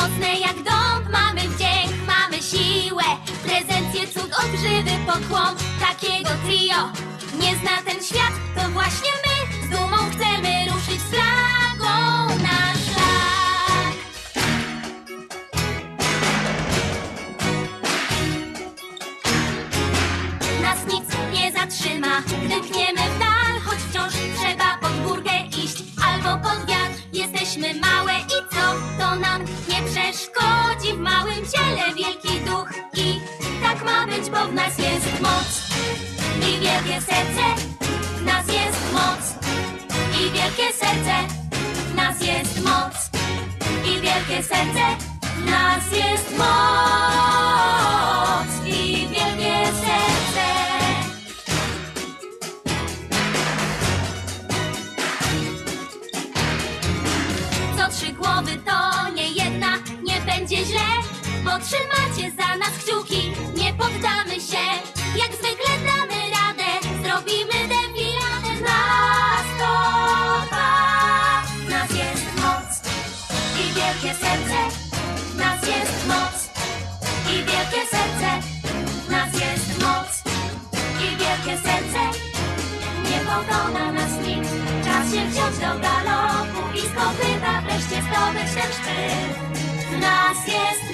Mocne jak dąb, mamy wdzięk, mamy siłę. Prezencje, cud, odgrzywy, pokłon. Takiego trio nie zna ten świat. To właśnie my z dumą chcemy ruszyć z flagą na szlak. Nas nic nie zatrzyma, gdy pchniemy w dal Choć wciąż trzeba pod górkę iść. Albo pod wiatr Jesteśmy małe i co? To nam nie przeszkodzi? W małym ciele wielki duch i tak ma być, bo w nas jest moc. I wielkie serce, w nas jest moc. I wielkie serce, w nas jest moc. I wielkie serce, w nas jest moc trzy głowy to nie jedna, nie będzie źle Bo trzymacie za nas kciuki, nie poddamy się. Jak zwykle damy radę, zrobimy defiladę nas to nas jest moc I wielkie serce, nas jest moc I wielkie serce, nas jest moc I wielkie serce, nie pokona nas nic zdobyć ten szczyt W nas jest